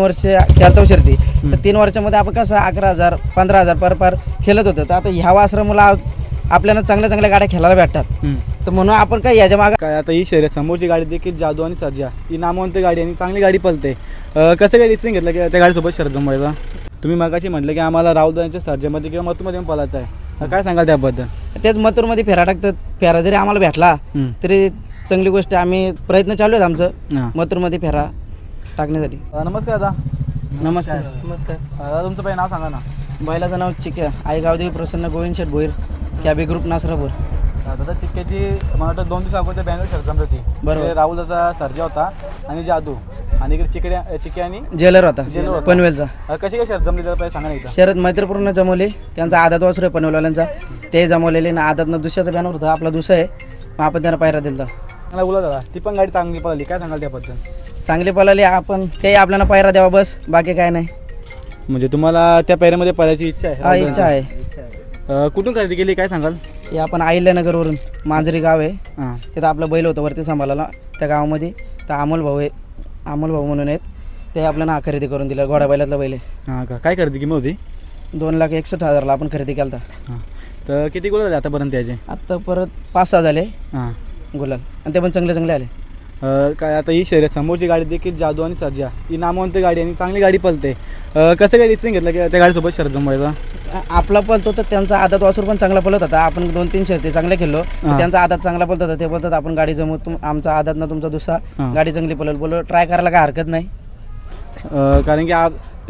वर्ष खेळतो शर्ती तर तीन वर्षामध्ये आपण कसं अकरा हजार पंधरा हजार पर पर खेळत होतं. तर आता ह्या वासरामुळे आज आपल्याला चांगल्या चांगल्या गाड्या खेळायला भेटतात. तर म्हणून आपण काय याच्या मागं काय आता ही शर्यत समोरची गाडी देखील जादू आणि सर्जा. ही नामवंत गाडी आणि चांगली गाडी पलते. कसं काय डिसिजन घेतलं की त्या गाडीसोबत शर्यत जमवायला तुम्ही मगाशी म्हटलं की आम्हाला राहुलदांच्या सर्जेमध्ये किंवा मथुमध्ये पण पळायचं आहे. काय सांगाल त्याबद्दल? तेच मथुरमध्ये फेरा टाकतात. फेरा जरी आम्हाला भेटला. तरी चांगली गोष्ट आम्ही प्रयत्न चालू आहेत आमचं. मथुरमध्ये फेरा. टाकण्यासाठी. अं, नमस्कार दादा. नमस्कार. नमस्कार. अं, दादा तुमचं पहिलं नाव सांगा ना. बैलाचं नाव चिक्या आई गावदेवी प्रसन्न गोविंद शेठ भोईर कॅबी ग्रुप नासरापूर. अं, दादा चिक्क्याची मला वाटतं दोन दिवस अगोदर बँगलोर शर्यत जमली होती. बरोबर. ते राहुलचा सर्जा होता आणि जादू. आणि इकडे चिकड्या चिक्की आणि जेलर होता. जेलर होता. पनवेलचा. अं, कशी काय शर्यत जमली? त्याला पहिलं सांगा ना एकदा. शरद मैत्रीपूर्ण जमवले. त्यांचा आदात वासरू आहे पनवेलवाल्यांचा. ते जमवलेले ना आदातनं दुसऱ्याचा बॅनर होता. आपला दुसरा आहे. मग आपण त्यांना पायरा दिला चांगला बोला दादा. ती पण गाडी चांगली पळाली. काय सांगाल त्याबद्दल? चांगले पळाले आपण ते आपल्याला पायरा द्यावा बस बाकी काय नाही. म्हणजे तुम्हाला त्या पैऱ्यामध्ये पळायची इच्छा आहे? हा इच्छा आहे. अं, कुठून खरेदी केली काय सांगाल? हे आपण अहिल्यानगरवरून मांजरी गाव आहे. हां. तिथं आपलं बैल होतं वरती सांभाळायला. त्या गावामध्ये तर अमोल भाऊ आहे. अमोल भाऊ म्हणून आहेत. ते आपल्याला हा खरेदी करून दिलं घोडा बैलातला बैल आहे. हां का? काय खरेदी किंमत होती? दोन लाख एकसष्ट हजारला आपण खरेदी केला होता हां. तर किती गोळ झाले आतापर्यंत याचे आत्ता परत पाच सहा झाले. हां. गुलाल. आणि ते पण चांगले चांगले आले. काय आता ही शर्यत समोरची गाडी देखील जादू आणि सर्जा. ही नामवंत गाडी आणि चांगली गाडी पळते अं, कसं काय डिसिजन घेतलं की त्या गाडीसोबत शर्यत जमवायला आ- आपला पळतो तर त्यांचा आदात वासूर पण चांगला पळत होता. आपण दोन तीन शर्ती चांगले खेळलो. त्यांचा आदात चांगला पळत होता. ते बोलतात आपण गाडी जमवू तुम आमचा आदात ना तुमचा दुसरा. गाडी चांगली पळल बोलो ट्राय करायला काय हरकत नाही. कारण की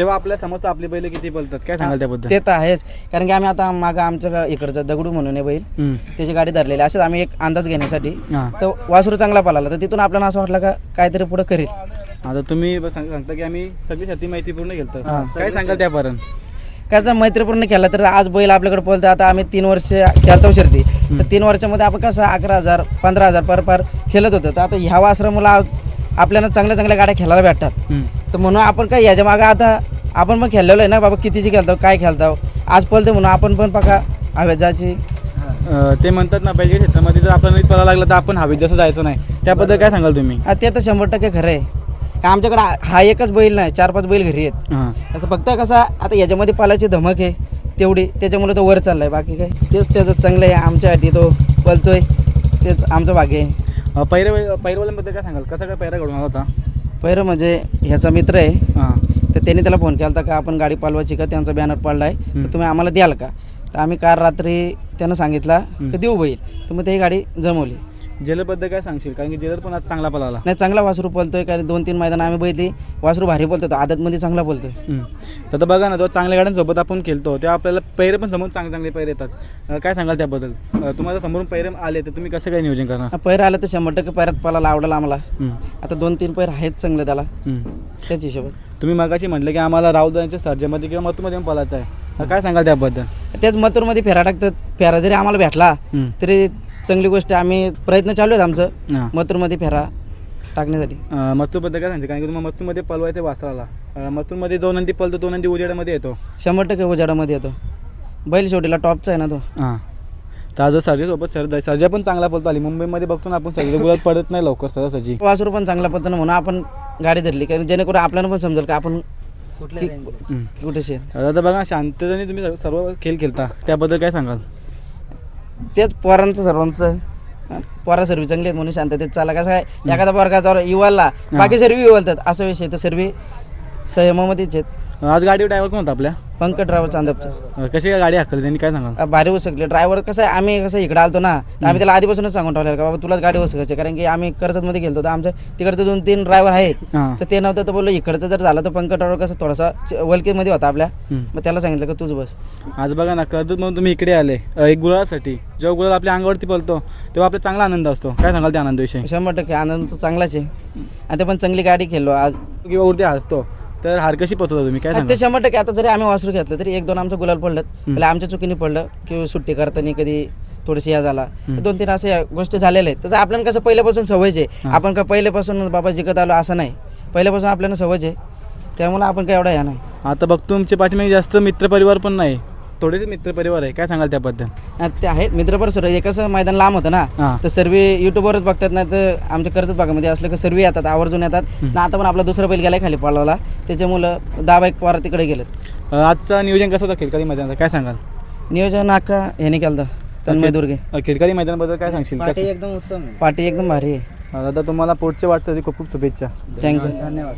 तेव्हा आपल्या समजतं आपली बैल किती पळतात काय सांगाल त्याबद्दल? ते तर आहेच. कारण की आम्ही आता मागं आमच्या इकडचं दगडू म्हणून आहे बैल. हम्म. त्याची गाडी धरलेली असेच आम्ही एक अंदाज घेण्यासाठी. हां. तर वासरू चांगला पळाला. तर तिथून आपल्याला असं वाटलं का काहीतरी पुढे करेल. आता तुम्ही सांग- सांगता की आम्ही सगळी शर्ती माहिती पूर्ण घेतो हां. काय सांगाल त्यापर्यंत? काय जर मैत्रीपूर्ण केला तर आज बैल आपल्याकडे पळतो आता आम्ही तीन वर्ष खेळतो शर्ती. तर तीन वर्षामध्ये आपण कसं अकरा हजार पंधरा हजार पर पर खेळत होतं. तर आता ह्या वासरामुळे आज आपल्याला चांगल्या चांगल्या गाड्या खेळायला भेटतात. हम्म. तर म्हणून आपण काय याच्या मागं आता आपण पण खेळलेलो आहे ना बाबा कितीची खेळतो काय खेळतो? आज पळतो म्हणून आपण पण पका हवेजाची अं, ते म्हणतात ना पहिले क्षेत्रामध्ये जर आपण पळायला लागलं तर आपण हवेत जसं जायचं नाही. त्याबद्दल काय सांगाल तुम्ही? आ, ते तर शंभर टक्के खरं आहे. का आमच्याकडे हा- एकच बैल नाही चार पाच बैल घरी आहेत. हां. असं फक्त कसा आता याच्यामध्ये पालाची धमक आहे तेवढी त्याच्यामुळे तो वर चाललाय बाकी काय? तेच त्याचं चांगलं आहे आमच्यासाठी तो पळतोय तेच आमचं भाग्य आहे. पैरे पैरवाल्यांबद्दल काय सांगाल? कसा काय पैरा घडून आला होता? पहिलं म्हणजे ह्याचा मित्र आहे. हां. तर त्याने त्याला फोन केला होता का आपण गाडी पालवायची का? त्यांचा बॅनर पाडला आहे. तर तुम्ही आम्हाला द्याल का? तर आम्ही काल रात्री त्यानं सांगितला की देऊ बैल तर मग ते ही गाडी जमवली. जेलरबद्दल काय सांगशील? कारण की जेलर पण आज चांगला पळाला. नाही चांगला वासरू पळतोय कारण दोन तीन मैदान आम्ही बघितली. वासरू भारी पळतो तो आदतमध्ये चांगला हम्म. तर आता बघा ना तो चांगल्या गाड्यांसोबत आपण खेळतो तेव्हा आपल्याला पैरे पण समोर चांगले चांगले पैरे येतात. अं, काय सांगाल त्याबद्दल? अं, तुम्हाला समोरून पैरे आले तर तुम्ही कसं काय नियोजन करणार? पैर आलं तर शंभर टक्के पैरात पळायला आवडेल आम्हाला. हम्म. आता दोन तीन पैर आहेत चांगले त्याला. हम्म. त्याच हिशोबात तुम्ही मगाशी म्हटलं की आम्हाला राहुलदांच्या सर्जेमध्ये किंवा मथुमध्ये पण पळायचं आहे. अं, काय सांगाल त्याबद्दल? तेच मथुरमध्ये फेरा टाकतात. फेरा जरी आम्हाला भेटला हम्म. तरी चांगली गोष्ट आहे. आम्ही प्रयत्न चालू आहेत आमचं. हां. मथुरमध्ये फेरा टाकण्यासाठी. अं, मथुरबद्दल काय सांगते कारण की तुम्हाला मथुरमध्ये पळवायचं वासराला. अं, मथुरमध्ये जो नंदी पळतो तो नंदी उजेडामध्ये येतो. शंभर टक्के उजाडामध्ये येतो. बैल शेवटीला टॉपचा आहे ना तो. हां. तर आज सर्जेसोबत सर्जा सर्जा पण चांगला पळतो आली मुंबईमध्ये बघतो ना आपण सगळे गुलात पडत नाही लवकर सहजासहजी वासरू पण चांगला पडतो ना म्हणून आपण गाडी धरली. कारण जेणेकरून आपल्याला पण समजेल का आपण कुठे शे तर आता बघा शांततेने तुम्ही सर्व- सर्व खेळ खेळता. त्याबद्दल काय सांगाल? तेच पोरांचं सर्वांचं. पोरा सर्व चांगली आहेत म्हणून शांततेत चाला कसं आहे? एखादा पोरगा इवालला. बाकी सर्व इवलतात. असा विषय तर सर्व संयमामध्येच आहेत. आज गाडीवर ड्रायव्हर कोण होता आपल्या? पंकज ड्रायव्हर चांदपचा. अं, कशी काय गाडी हाकली त्यांनी? काय सांगाल? भारी उचकले ड्रायव्हर कसं आहे आम्ही कसं इकडे आलतो ना तर आम्ही त्याला आधीपासूनच सांगून ठेवलेलं का बाबा तुलाच गाडी उचकायची कारण की आम्ही कर्जतमध्ये गेलतो तर आमच्या तिकडचे दोन तीन ड्रायव्हर आहेत. हां. तर ते नव्हतं तर बोललो इकडचं जर झालं तर पंकज ड्रायव्हर कसं थोडासा वलकीमध्ये होता आपल्या. हम्म. मग त्याला सांगितलं का तूच बस. आज बघा ना कर्जत म्हणून तुम्ही इकडे आले. अं, एक गुलासाठी जेव्हा गुलाल आपल्या अंगावरती पळतो तेव्हा आपला चांगला आनंद असतो. काय सांगाल त्या आनंदाविषयी? शंभर टक्के आनंद तर चांगलाच आहे. आणि ते पण चांगली गाडी खेळलो आज. किंवा उरते हसतो. तर हार कशी पळतो तुम्ही काय ते सांगाल? शंभर टक्के आता जरी आम्ही वासरू घेतलं तरी एक दोन आमचं गुलाल पडलं. म्हणजे आमच्या चुकीने पडलं किंवा सुट्टी करताना कधी थोडीशी या झाला. दोन तीन असे गोष्टी झालेल्या आहेत. तसं आपल्याला कसं पहिल्यापासून सवयच आहे. आपण का पहिल्यापासून बाबा जिकत आलो असं नाही. पहिल्यापासून आपल्याला सवयच आहे. त्यामुळे आपण काय एवढा या नाही. आता बघतो तुमच्या पाठीमागे जास्त मित्रपरिवार पण नाही. थोडेसे मित्रपरिवार आहे. काय सांगाल त्याबद्दल? हा, ते आहेत. मित्रपर सर हे कसं मैदान लांब होतं ना. हां. तर सर्व युट्यूबवरच बघतात नाही तर आमच्या कर्जत भागामध्ये असलं की सर्व येतात आवर्जून येतात. ना आता पण आपला दुसरा बैल गेलाय खाली पळवला त्याच्यामुळं दहा बाईक पोरा तिकडे गेलेत. आजचं नियोजन कसं होतं खिडकारी मैदानाचं? काय सांगाल? नियोजन आका ह्याने केलं होतं तन्मय दुर्गे. अ, खिडकारी मैदानाबद्दल काय सांगशील? कसं? एकदम उत्तम आहे. पार्टी एकदम भारी आहे. अ, दादा तुम्हाला पुढच्या वाटचाली खूप खूप शुभेच्छा. थँक्यू धन्यवाद.